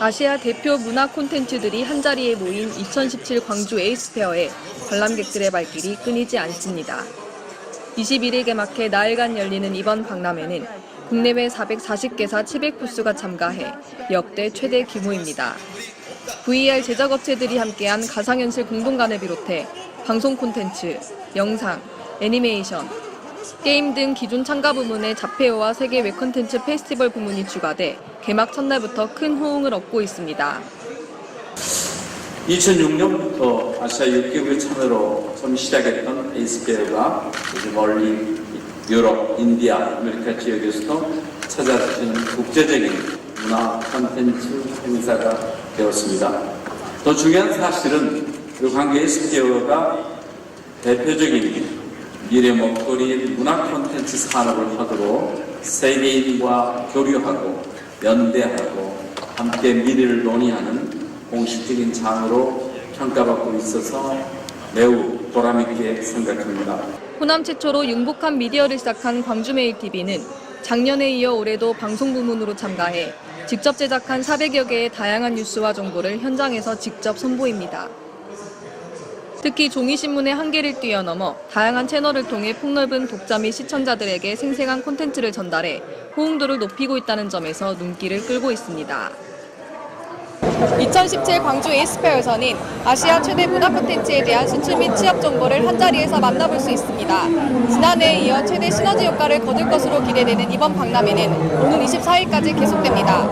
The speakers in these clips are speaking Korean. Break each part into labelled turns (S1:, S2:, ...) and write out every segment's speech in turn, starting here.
S1: 아시아 대표 문화 콘텐츠들이 한자리에 모인 2017 광주 에이스페어에 관람객들의 발길이 끊이지 않습니다. 21일 개막해 나흘간 열리는 이번 박람회는 국내외 440개사 700부스가 참가해 역대 최대 규모입니다. VR 제작업체들이 함께한 가상현실 공동관을 비롯해 방송 콘텐츠, 영상, 애니메이션, 게임 등 기존 참가 부문의 자폐어와 세계 웹 콘텐츠 페스티벌 부문이 추가돼 개막 첫날부터 큰 호응을 얻고 있습니다.
S2: 2006년부터 아시아 6개국의 참여로 처음 시작했던 에이스페어가 이제 멀리 유럽, 인디아, 아메리카 지역에서도 찾아주시는 국제적인 문화 콘텐츠 행사가 되었습니다. 더 중요한 사실은 그 광주 에이스페어가 대표적인 미래 먹거리 문화 콘텐츠 산업을 화두로 세계인과 교류하고 연대하고 함께 미래를 논의하는 공식적인 장으로 평가받고 있어서 매우 보람있게 생각합니다.
S1: 호남 최초로 융복한 미디어를 시작한 광주메일TV는 작년에 이어 올해도 방송 부문으로 참가해 직접 제작한 400여 개의 다양한 뉴스와 정보를 현장에서 직접 선보입니다. 특히 종이신문의 한계를 뛰어넘어 다양한 채널을 통해 폭넓은 독자 및 시청자들에게 생생한 콘텐츠를 전달해 호응도를 높이고 있다는 점에서 눈길을 끌고 있습니다. 2017 광주 에이스페어에서는 아시아 최대 문화 콘텐츠에 대한 수출 및 취업 정보를 한자리에서 만나볼 수 있습니다. 지난해에 이어 최대 시너지 효과를 거둘 것으로 기대되는 이번 박람회는 오는 24일까지 계속됩니다.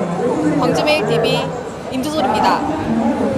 S1: 광주메일 TV 임주솔입니다.